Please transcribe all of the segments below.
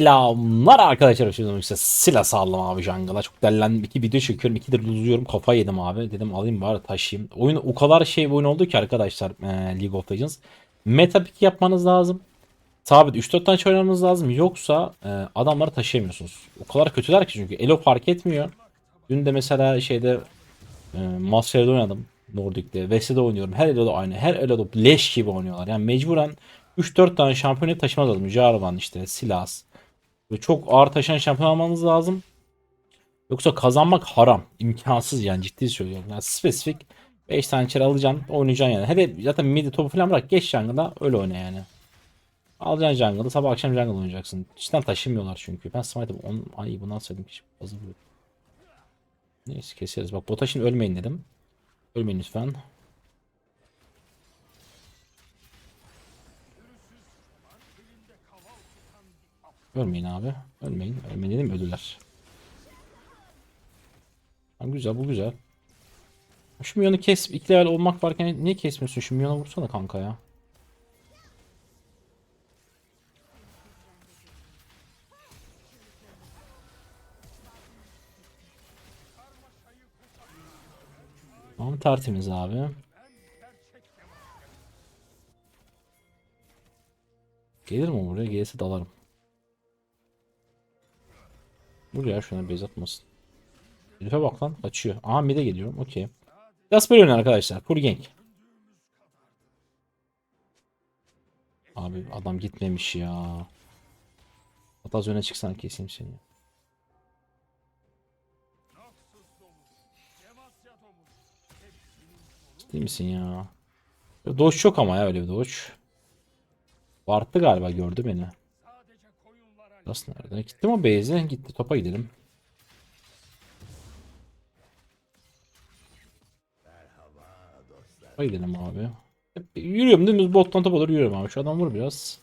Selamlar arkadaşlar. Şimdi size silah sağlam abi jungle'a. Çok dellendim. İki video çekiyorum. iki de uzuyorum. Kafa yedim abi. Dedim alayım bari taşıyayım. Oyun o kadar şey bir oyun oldu ki arkadaşlar. e, League of Legends. Meta pick yapmanız lazım. Sabit 3-4 tane oynamanız lazım. Yoksa e, adamları taşıyamıyorsunuz. O kadar kötüler ki çünkü. Elo fark etmiyor. Dün de mesela şeyde e, Master'da oynadım. Nordic'te. West'de oynuyorum. Her Elo'da aynı. Her Elo'da leş gibi oynuyorlar. Yani mecburen 3-4 tane şampiyonu taşımaz lazım. Jarvan işte, Silas. Ve çok ağır taşıyan şampiyon almanız lazım. Yoksa kazanmak haram. imkansız yani ciddi söylüyorum. Yani spesifik 5 tane içeri alacaksın oynayacaksın yani. Hele zaten midi topu falan bırak geç jungle'da öyle oyna yani. Alacaksın jungle'da sabah akşam jungle oynayacaksın. Cidden taşımıyorlar çünkü. Ben smite'ım on ay bunu alsaydım ki fazla vuruyor. Neyse keseriz. Bak bota şimdi ölmeyin dedim. Ölmeyin lütfen. Ölmeyin abi. Ölmeyin. Dedim ödüler. Ha, güzel bu güzel. Şu milyonu kes. İlk level olmak varken niye kesmiyorsun? Şu milyona vursana kanka ya. Tamam tertemiz abi. Gelir mi buraya? Gelirse dalarım. Buraya şuna base atmasın. Herife bak lan kaçıyor. Aha mid'e geliyorum. Okey. Biraz böyle arkadaşlar. Gank. Abi adam gitmemiş ya. Hatta az öne çıksan keseyim seni. Ciddi misin ya? Doge çok ama ya öyle bir Doge. Barttı galiba gördü beni. Nasıl nerede? Gitti mi o base'e? Gitti. Topa gidelim. Topa gidelim abi. Hep yürüyorum dümdüz bottan topa doğru yürüyorum abi. Şu adam vur biraz.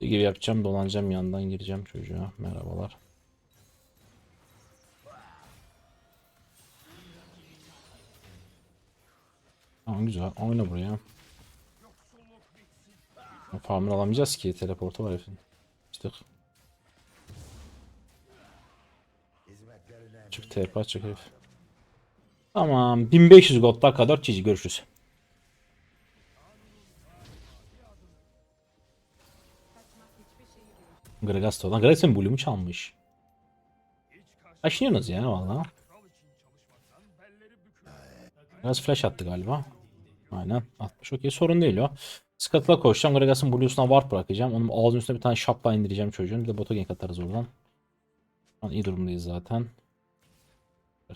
Bir gibi yapacağım dolanacağım yandan gireceğim çocuğa. Merhabalar. Tamam güzel. Oyna buraya. Farmını alamayacağız ki. Teleportu var herifin. İşte. Çık TP açacak herif. Tamam. 1500 gold dakika 4 GG görüşürüz. Gregas olan. Gregas'ın Blue'mu çalmış. Aşınıyorsunuz ya valla. Biraz flash attı galiba. Aynen atmış. Okey sorun değil o. Scuttle'a koşacağım. Gregas'ın Blue'suna warp bırakacağım. Onun ağzının üstüne bir tane şapla indireceğim çocuğun. Bir de bota gank oradan. Şu an iyi durumdayız zaten.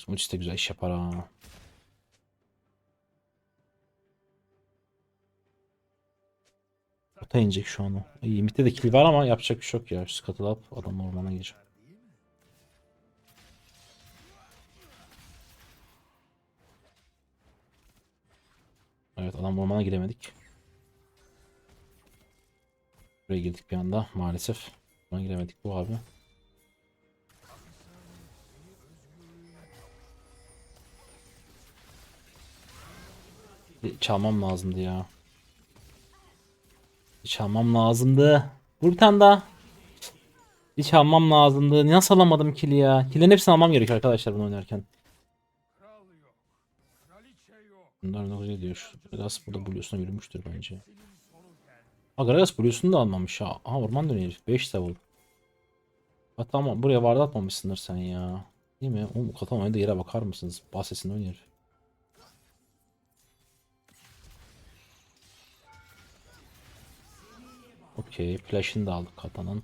Ultisi de güzel iş yapar ha. Bota inecek şu an o. İyi midde de kill var ama yapacak bir şey yok ya. Scuttle adam ormana gir. Evet adam ormana giremedik. Buraya girdik bir anda maalesef. Ormana giremedik bu abi. Çalmam lazımdı ya. Çalmam lazımdı. Vur bir tane daha. Bir çalmam lazımdı. Nasıl alamadım kill'i ya? Kill'lerin hepsini almam gerekiyor arkadaşlar bunu oynarken. Bunlar ne güzel diyor. Gragas burada Blue'suna yürümüştür bence. Ha Gragas Blue'sunu da almamış ha. Aha orman dönüyor herif. 5 level. Hatta ama buraya vardı atmamışsındır sen ya. Değil mi? Oğlum katan oynadığı yere bakar mısınız? Bahsesinde oynuyor. Okey. Flash'ını da aldık katanın.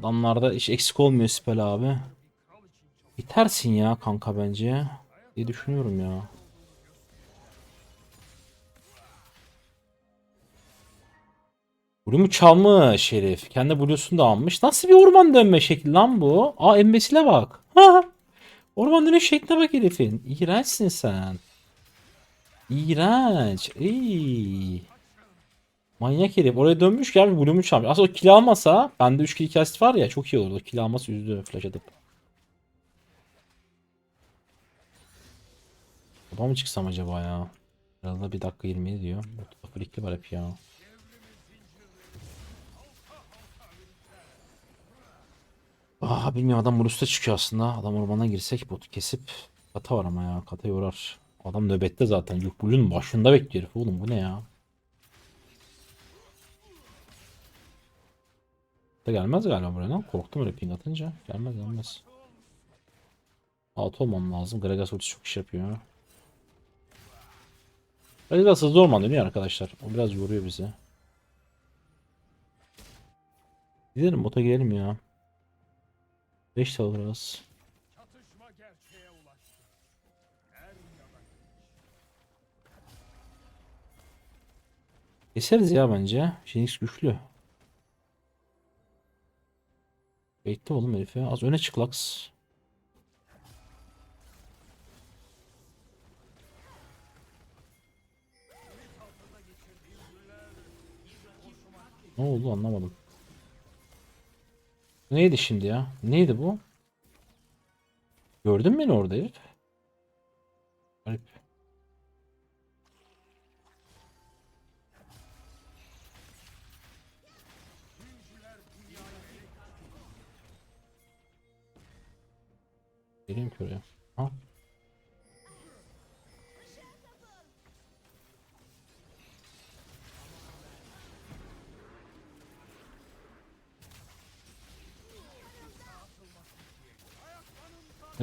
Adamlarda hiç eksik olmuyor spell abi. Bitersin ya kanka bence. diye düşünüyorum ya. Blue'mu çalmış herif. Kendi Blue'sunu da almış. Nasıl bir orman dönme şekli lan bu? Aa embesile bak. Orman dönme şekline bak herifin. İğrençsin sen. İğrenç. Ey. Manyak herif. Oraya dönmüş ki abi Blue'mu çalmış. Aslında o kill almasa bende 3 kill cast var ya çok iyi olurdu. Kill alması yüzdü flash atıp. Topa mı çıksam acaba ya? Arada bir dakika 27 diyor. 0-2 var hep ya. Aa bilmiyorum adam Burus'ta çıkıyor aslında. Adam ormana girsek botu kesip kata var ama ya. Kata yorar. Adam nöbette zaten. Yukbul'un başında bekliyor oğlum bu ne ya? Da gelmez galiba buraya lan. Korktum öyle ping atınca. Gelmez gelmez. Out olmam lazım. Gragas ultisi çok iş yapıyor. Gragas hızlı orman dönüyor arkadaşlar. O biraz yoruyor bizi. Gidelim bota girelim ya. 5 alırız. Çatışma gerçeğe ulaştı. Er ya da Keseriz ya bence. Jinx güçlü. Bekle oğlum herife. Az öne çık Lux. Ne oldu anlamadım. Neydi şimdi ya? Neydi bu? Gördün mü beni orada herif? Garip. Geleyim ki oraya. Ha?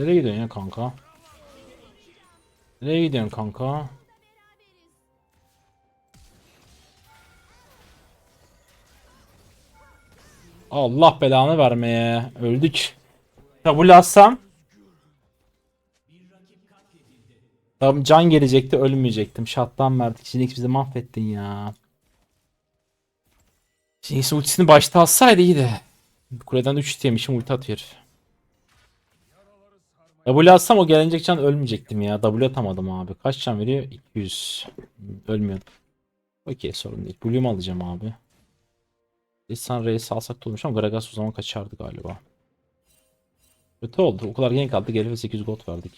Nereye gidiyorsun ya kanka? Nereye gidiyorsun kanka? Allah belanı vermeye. Öldük. W atsam. Tamam can gelecekti ölmeyecektim. Şattan verdik. Jinx bizi mahvettin ya. Jinx ultisini başta atsaydı iyiydi. Kuleden 3 istemişim ulti atıyor. W atsam o gelecek can ölmeyecektim ya. W atamadım abi. Kaç can veriyor? 200. Ölmüyordum. Okey sorun değil. Blue'umu alacağım abi. İnsan Reis alsak da olmuş ama Gragas o zaman kaçardı galiba. Kötü oldu. O kadar gank kaldı. Geri ve 800 gold verdik.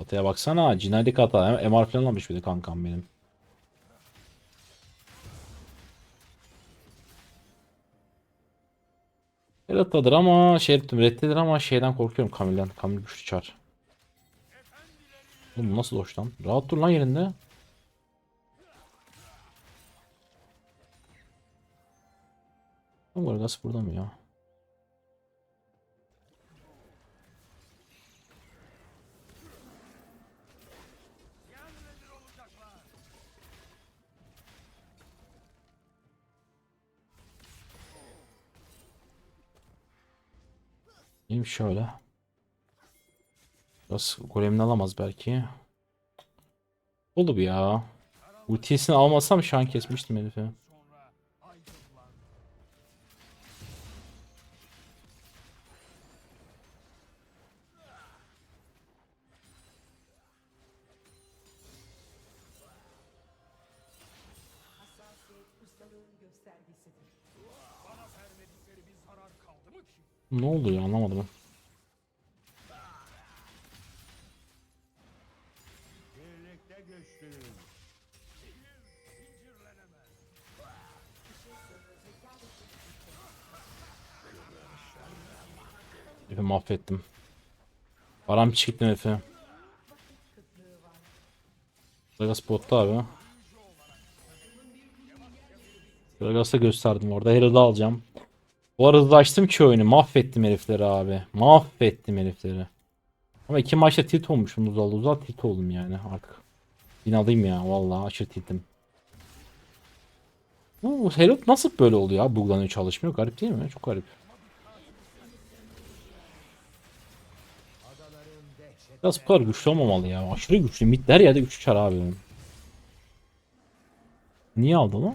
Ataya baksana. Cinaylik hata. MR falan almış bir de kankam benim. Reddedir ama şey reddedir ama şeyden korkuyorum Kamil'den. Kamil güçlü çar. Oğlum nasıl hoş lan? Rahat dur lan yerinde. Ama Gragas burada mı ya? Neymiş şöyle. Biraz golemini alamaz belki. Oldu bu ya. Ultisini almasam şu an kesmiştim herifi. Ne oldu ya anlamadım. İncirlenemez. Herifi mahvettim. Param çıktı herifi. Gragas botta abi. Gragas'a gösterdim orada. Herald'ı alacağım. Bu arada hızlı açtım ki oyunu. Mahvettim herifleri abi. Mahvettim herifleri. Ama iki maçta tilt olmuşum uzal uzal tilt oldum yani artık. Yine alayım ya vallahi aşırı tiltim. Bu Herald nasıl böyle oluyor ya? Buglanıyor çalışmıyor. Garip değil mi? Çok garip. Biraz bu kadar güçlü olmamalı ya. Aşırı güçlü. Mid her yerde güçlü çar abi. Niye aldın o?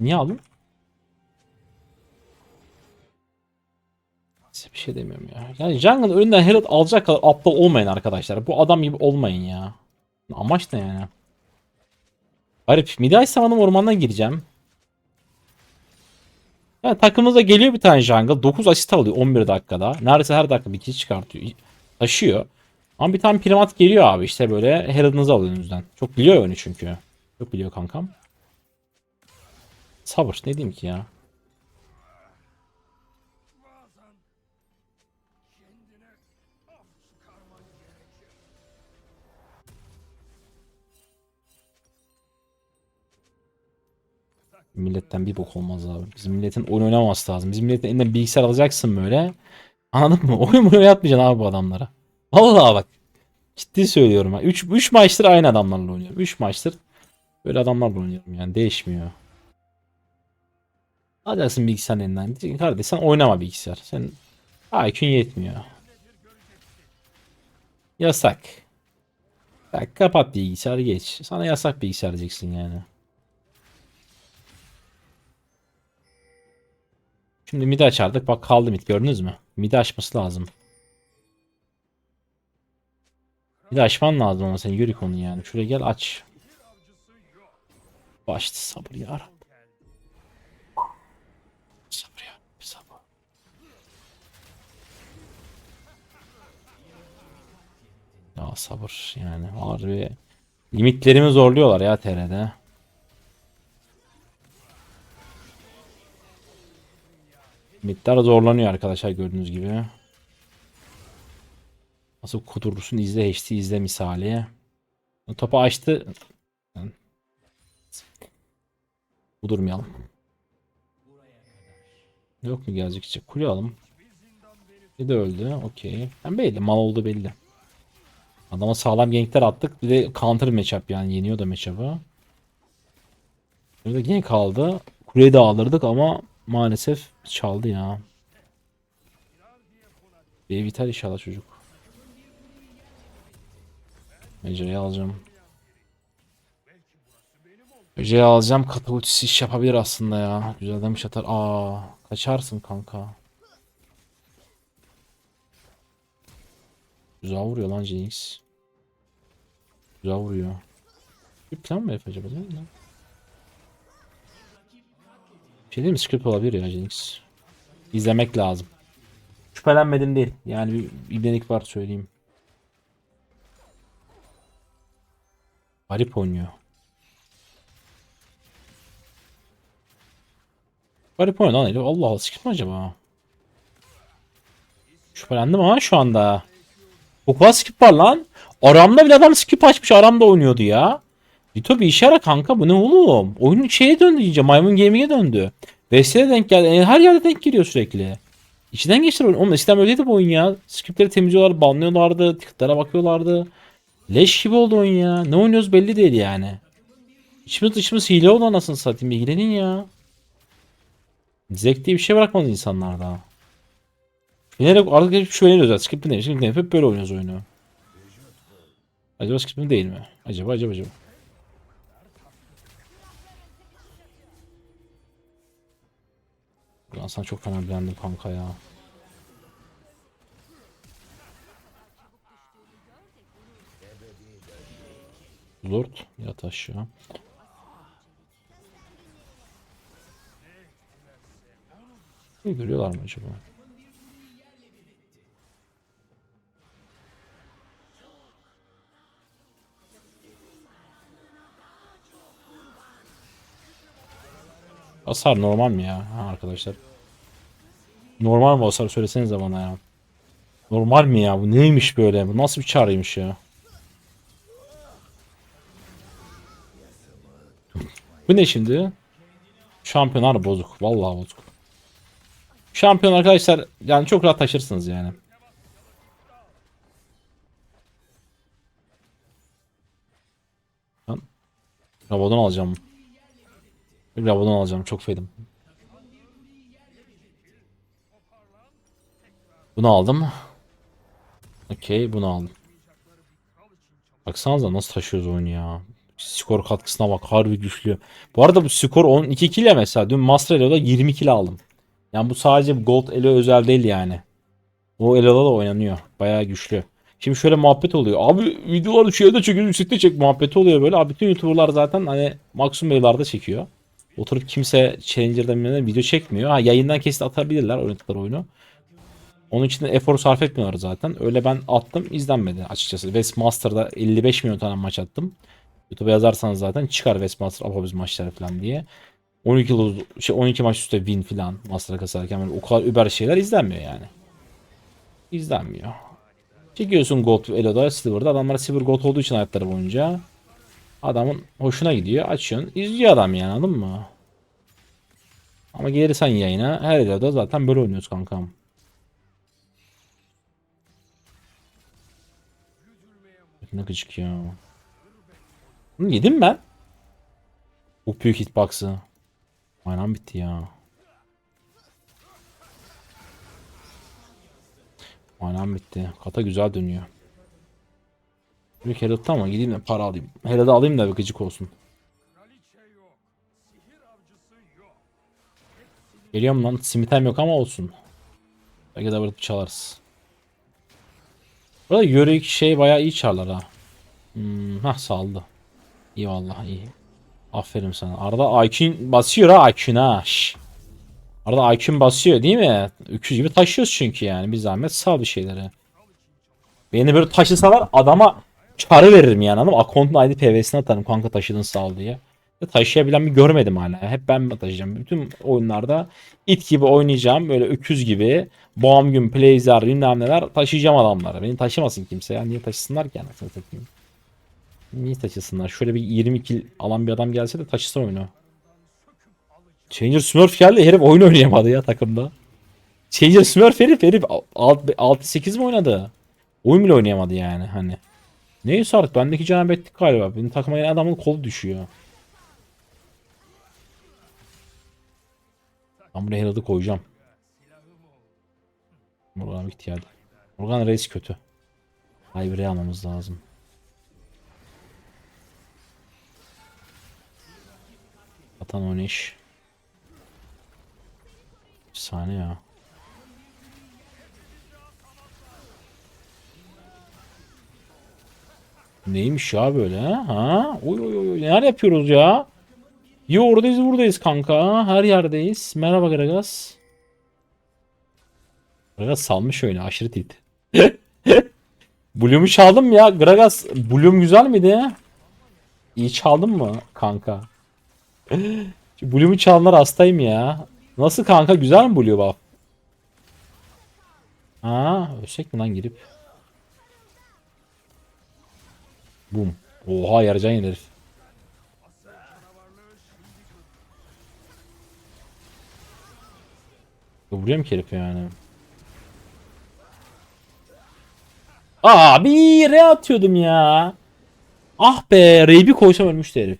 Niye aldın? Bir şey demiyorum ya. Yani Jungle'ın önünden Herald alacak kadar aptal olmayın arkadaşlar. Bu adam gibi olmayın ya. Amaç ne yani? Garip. Miday samanım ormandan gireceğim. Yani takımımıza geliyor bir tane jungle. 9 asist alıyor 11 dakikada. Neredeyse her dakika bir kill çıkartıyor. Taşıyor. Ama bir tane primat geliyor abi işte böyle Herald'ınızı alıyor önünüzden. Çok biliyor oyunu çünkü. Çok biliyor kankam. Sabır ne diyeyim ki ya. Milletten bir bok olmaz abi. Bizim milletin oyun oynamaması lazım. Bizim milletin elinden bilgisayar alacaksın böyle. Anladın mı? Oyun oyun oynatmayacaksın abi bu adamlara. Vallahi bak. Ciddi söylüyorum. 3 3 maçtır aynı adamlarla oynuyorum. 3 maçtır böyle adamlarla oynuyorum yani değişmiyor. Alacaksın bilgisayarın elinden. Diyeceksin kardeş sen oynama bilgisayar. Sen IQ'un yetmiyor. Yasak. Bak kapat bilgisayarı geç. Sana yasak bilgisayar diyeceksin yani. Şimdi midi açardık. Bak kaldı mid gördünüz mü? Midi açması lazım. Midi açman lazım ama sen yürü konu yani. Şuraya gel aç. Başta sabır ya. Sabır ya. Sabır. Ya sabır yani harbi limitlerimi zorluyorlar ya TR'de. Limitler zorlanıyor arkadaşlar gördüğünüz gibi. Nasıl kudurursun izle HD izle misali. Topu açtı. Kudurmayalım. Yok mu gelecek içecek? Kule alalım. Bir de öldü. Okey. Ben belli. Mal oldu belli. Adama sağlam gankler attık. Bir de counter matchup yani yeniyor da matchup'ı. Burada gank kaldı. Kuleyi de alırdık ama maalesef çaldı ya. Bir biter inşallah çocuk. Mecra'yı alacağım. Mecra'yı alacağım. Ultisi iş yapabilir aslında ya. Güzel demiş atar. Aa, kaçarsın kanka. Güzel vuruyor lan Jinx. Güzel vuruyor. Bir plan mı yapacak acaba? Şey değil mi? Script olabilir ya Jinx. İzlemek lazım. Şüphelenmedim değil. Yani bir ibnelik var söyleyeyim. Garip oynuyor. Garip oynuyor lan herif. Allah Allah script mi acaba? Şüphelendim ama şu anda. Çok fazla skip var lan. Aramda bile adam skip açmış aramda oynuyordu ya. Lito bir işe yara kanka bu ne oğlum? Oyunun şeye döndü iyice maymun gaming'e döndü. Vesile'ye denk geldi. E, her yerde denk geliyor sürekli. İçinden geçtiler oyun. Oğlum eskiden öyleydi bu oyun ya. Skipleri temizliyorlar, banlıyorlardı, tıklara bakıyorlardı. Leş gibi oldu oyun ya. Ne oynuyoruz belli değil yani. İçimiz dışımız hile oldu anasını satayım. İlgilenin ya. Zevk diye bir şey bırakmadı insanlarda. Bilerek artık hep şöyle oynuyoruz. Mi değil. Hep böyle oynuyoruz oyunu. Acaba skip mi değil mi? Acaba acaba acaba. Ulan sana çok fena beğendim kanka ya. Lord yat aşağı. Ne görüyorlar mı acaba? Hasar normal mi ya ha, arkadaşlar? Normal mi hasar söylesenize bana ya. Normal mi ya? Bu neymiş böyle? Bu nasıl bir çağrıymış ya? Bu ne şimdi? Şampiyonlar bozuk. Vallahi bozuk. Şampiyon arkadaşlar yani çok rahat taşırsınız yani. Rabadon alacağım. Rabadon alacağım. Çok feydim. Bunu aldım. Okey bunu aldım. Baksanıza nasıl taşıyoruz oyunu ya. Skor katkısına bak harbi güçlü. Bu arada bu skor 12 kill ya mesela. Dün Master Elo'da 20 kill aldım. Yani bu sadece Gold Elo özel değil yani. O Elo'da da oynanıyor. Bayağı güçlü. Şimdi şöyle muhabbet oluyor. Abi videoları şeyde çekiyor, yüksekte çek muhabbeti oluyor böyle. Abi bütün YouTuber'lar zaten hani maksimum aylarda çekiyor. Oturup kimse Challenger'dan bilmem video çekmiyor. Ha yayından kesit atabilirler oynadıkları oyunu. Onun için de efor sarf etmiyorlar zaten. Öyle ben attım izlenmedi açıkçası. Westmaster'da 55 milyon tane maç attım. YouTube'a yazarsanız zaten çıkar Westmaster Apobiz maçları falan diye. 12 yıl şey 12 maç üstte win falan master kasarken böyle o kadar über şeyler izlenmiyor yani. İzlenmiyor. Çekiyorsun Gold Elo'da Silver'da adamlar Silver Gold olduğu için hayatları boyunca adamın hoşuna gidiyor. Açıyorsun izliyor adam yani anladın mı? Ama gelirsen yayına her Elo'da zaten böyle oynuyoruz kankam. Ne gıcık ya. Bunu yedim ben. Bu büyük hitbox'ı. Aynen bitti ya. Aynen bitti. Kata güzel dönüyor. Büyük Herald'da ama gideyim de para alayım. Herald'ı alayım da bir gıcık olsun. Geliyorum lan. Simitem yok ama olsun. Belki de burada çalarız. Burada yörük şey bayağı iyi çalar ha. Hmm, hah saldı. İyi vallahi iyi. Aferin sana. Arada IQ'un basıyor ha IQ'un ha. Arada IQ'un basıyor değil mi? Öküz gibi taşıyoruz çünkü yani. Bir zahmet sal bir şeyleri. Beni böyle taşısalar adama çağrı veririm yani anladın mı? Akontun ID PV'sine atarım kanka taşıdın sağ ol diye. Taşıyabilen bir görmedim hala. Hep ben mi taşıyacağım? Bütün oyunlarda it gibi oynayacağım. Böyle öküz gibi. Boğam gün playsar bilmem neler taşıyacağım adamları. Beni taşımasın kimse ya. Niye taşısınlar ki anasını satayım. Niye taşısınlar? Şöyle bir 20 kill alan bir adam gelse de taşısın oyunu. Changer Smurf geldi. Herif oyun oynayamadı ya takımda. Changer Smurf herif herif 6-8 mi oynadı? Oyun bile oynayamadı yani hani. Neyse artık bendeki cenabetlik galiba. Benim takıma gelen adamın kolu düşüyor. Ben buraya Herald'ı koyacağım. Morgan ihtiyacı. Morgan Reis kötü. Hayvre'yi almamız lazım. Atan oynayış. Efsane ya. Neymiş ya böyle ha? ha? Oy oy oy neler yapıyoruz ya? Ya oradayız buradayız kanka. Her yerdeyiz. Merhaba Gragas. Gragas salmış öyle aşırı tilt. Bloom'u çaldım ya. Gragas Bloom güzel miydi? İyi çaldın mı kanka? Bloom'u çalanlar hastayım ya. Nasıl kanka güzel mi Blue buff? Ha, ölsek mi lan girip? Boom. Oha yaracan yer herif. Vuruyor mu ki yani? Abi re atıyordum ya. Ah be Reybi koysam ölmüştü herif.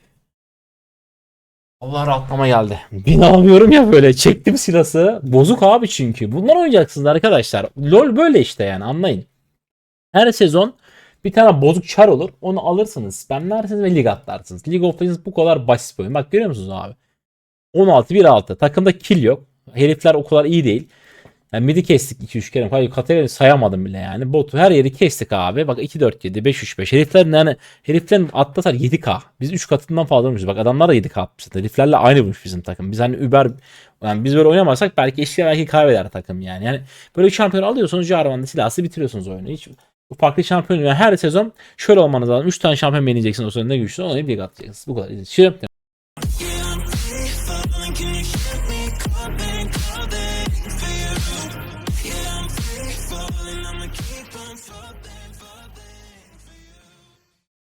Allah rahatlama geldi. Binamıyorum ya böyle. Çektim silası. Bozuk abi çünkü. Bunlar oynayacaksınız arkadaşlar. LoL böyle işte yani anlayın. Her sezon bir tane bozuk çar olur. Onu alırsınız. Spamlersiniz ve lig atlarsınız. League of Legends bu kadar basit bir oyun. Bak görüyor musunuz abi? 16-1-6. Takımda kill yok. Herifler o kadar iyi değil. Yani midi kestik 2-3 kere. Hayır kategori sayamadım bile yani. Botu her yeri kestik abi. Bak 2-4-7, 5-3-5. Heriflerin yani heriflerin atlatar 7K. Biz 3 katından fazla vurmuşuz. Bak adamlar da 7K atmışlar. Heriflerle aynı vurmuş bizim takım. Biz hani Uber yani biz böyle oynamazsak belki eşya belki kaybeder takım yani. Yani böyle şampiyon alıyorsunuz Jarvan'da silahsı bitiriyorsunuz oyunu. Hiç farklı şampiyon yani her sezon şöyle olmanız lazım. 3 tane şampiyon beğeneceksin o sırada ne güçlü onu bir atacaksınız. Bu kadar. Şimdi